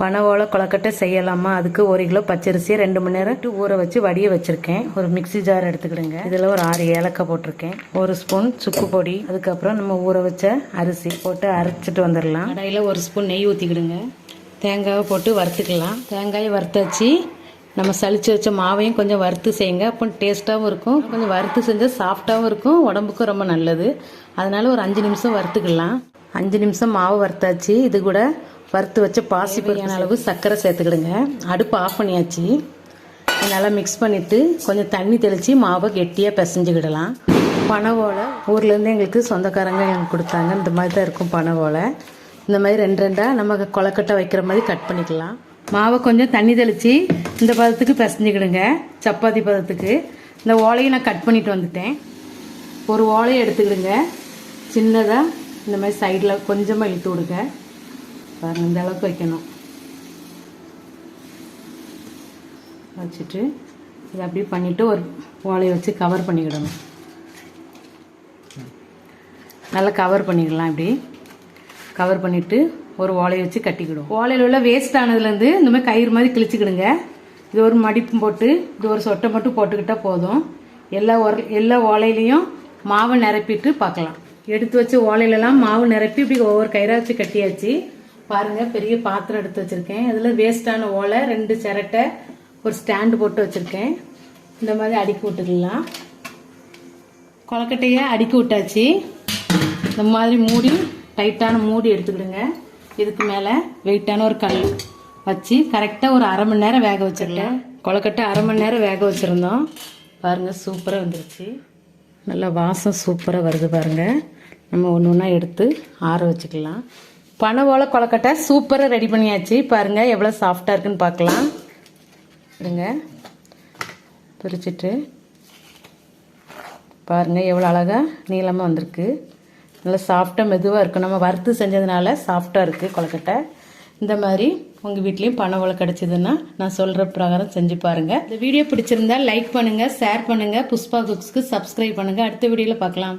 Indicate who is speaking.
Speaker 1: பனை ஓலை கொலக்கட்டை செய்யலாமா? அதுக்கு ஒரு கிலோ பச்சரிசியை ரெண்டு மணி நேரம் டூ ஊற வச்சு வடிய வச்சுருக்கேன். ஒரு மிக்ஸி ஜார் எடுத்துக்கிடுங்க. இதில் ஒரு ஆறு ஏலக்காய் போட்டிருக்கேன். ஒரு ஸ்பூன் சுக்கு பொடி அதுக்கப்புறம் நம்ம ஊற வச்ச அரிசி போட்டு அரைச்சிட்டு வந்துடலாம். கடையில் ஒரு ஸ்பூன் நெய் ஊற்றிக்கிடுங்க தேங்காவை போட்டு வறுத்துக்கலாம். தேங்காயை வறுத்தாச்சு. நம்ம சளிச்சு வச்ச மாவையும் கொஞ்சம் வறுத்து செய்யுங்க. அப்போ டேஸ்ட்டாகவும் இருக்கும். கொஞ்சம் வறுத்து செஞ்சால் சாஃப்டாகவும் இருக்கும். உடம்புக்கும் ரொம்ப நல்லது. அதனால் ஒரு அஞ்சு நிமிஷம் வறுத்துக்கலாம். அஞ்சு நிமிஷம் மாவு வறுத்தாச்சு. இது கூட வறுத்து வச்ச பாசி பொரியான அளவு சர்க்கரை சேர்த்துக்கிடுங்க. அடுப்பு ஆஃப் பண்ணியாச்சு. நல்லா மிக்ஸ் பண்ணிவிட்டு கொஞ்சம் தண்ணி தெளித்து மாவை கெட்டியாக பிசைஞ்சுக்கிடலாம். பனை ஓலை ஊர்லேருந்து எங்களுக்கு சொந்தக்காரங்க எங்களுக்கு கொடுத்தாங்க. இந்த மாதிரி தான் இருக்கும் பனை ஓலை. இந்த மாதிரி ரெண்டு ரெண்டாக நம்ம கொலக்கட்டை வைக்கிற மாதிரி கட் பண்ணிக்கலாம். மாவை கொஞ்சம் தண்ணி தெளித்து இந்த பதத்துக்கு பிசைஞ்சுக்கிடுங்க. சப்பாத்தி பதத்துக்கு. இந்த ஓலையை நான் கட் பண்ணிட்டு வந்துட்டேன். ஒரு ஓலையை எடுத்துக்கிடுங்க. சின்னதாக இந்த மாதிரி சைடில் கொஞ்சமாக இழுத்து விடுங்க. பாருங்கள் இந்த அளவுக்கு வைக்கணும். வச்சுட்டு இதை அப்படியே பண்ணிவிட்டு ஒரு ஓலையை வச்சு கவர் பண்ணிக்கிடணும். நல்லா கவர் பண்ணிக்கலாம் இப்படி. கவர் பண்ணிவிட்டு ஒரு ஓலையை வச்சு கட்டிக்கிடுவோம். ஓலையில் உள்ள வேஸ்ட் ஆனதுலேருந்து இந்த மாதிரி கயிறு மாதிரி கிழிச்சிக்கிடுங்க. இது ஒரு மடிப்பு போட்டு இது ஒரு சொட்டை மட்டும் போட்டுக்கிட்டால் போதும். எல்லா உர எல்லா ஓலையிலையும் மாவை நிரப்பிட்டு பார்க்கலாம். எடுத்து வச்ச ஓலையிலலாம் மாவு நிரப்பி இப்படி ஒவ்வொரு கயிறாக வச்சு கட்டியாச்சு. பாருங்க பெரிய பாத்திரம் எடுத்து வச்சிருக்கேன். அதில் வேஸ்டான ஓலை ரெண்டு சிரட்டை ஒரு ஸ்டாண்டு போட்டு வச்சிருக்கேன். இந்த மாதிரி அடுக்கி விட்டுக்கலாம் கொலக்கட்டையை அடுக்கி விட்டாச்சு. இந்த மாதிரி மூடி டைட்டான மூடி எடுத்துக்கிடுங்க. இதுக்கு மேலே வெயிட்டான ஒரு கல் வச்சு கரெக்டாக ஒரு அரை மணி நேரம் வேக வச்சிடலாம். கொலக்கட்டை அரை மணி நேரம் வேக வச்சுருந்தோம். பாருங்கள் சூப்பராக வந்துருச்சு. நல்லா வாசம் சூப்பராக வருது பாருங்கள் நம்ம ஒன்று ஒன்றா எடுத்து ஆற வச்சுக்கலாம். பனை ஓலை கொலக்கட்டை சூப்பராக ரெடி பண்ணியாச்சு. பாருங்கள் எவ்வளோ சாஃப்டாக இருக்குன்னு பார்க்கலாம். இருங்க. பிரிச்சுட்டு பாருங்கள் எவ்வளோ அழகாக நீளமாக வந்திருக்கு. நல்லா சாஃப்டாக மெதுவாக இருக்கும் நம்ம வறுத்து செஞ்சதுனால சாஃப்டாக இருக்குது கொலக்கட்டை இந்த மாதிரி உங்கள் வீட்லேயும் பனை ஓலை கிடச்சிதுன்னா நான் சொல்கிற பிரகாரம் செஞ்சு பாருங்கள் இந்த வீடியோ பிடிச்சிருந்தா லைக் பண்ணுங்கள் ஷேர் பண்ணுங்கள் புஷ்பா குக்ஸ்க்கு சப்ஸ்கிரைப் பண்ணுங்கள் அடுத்த வீடியோவில் பார்க்கலாம்.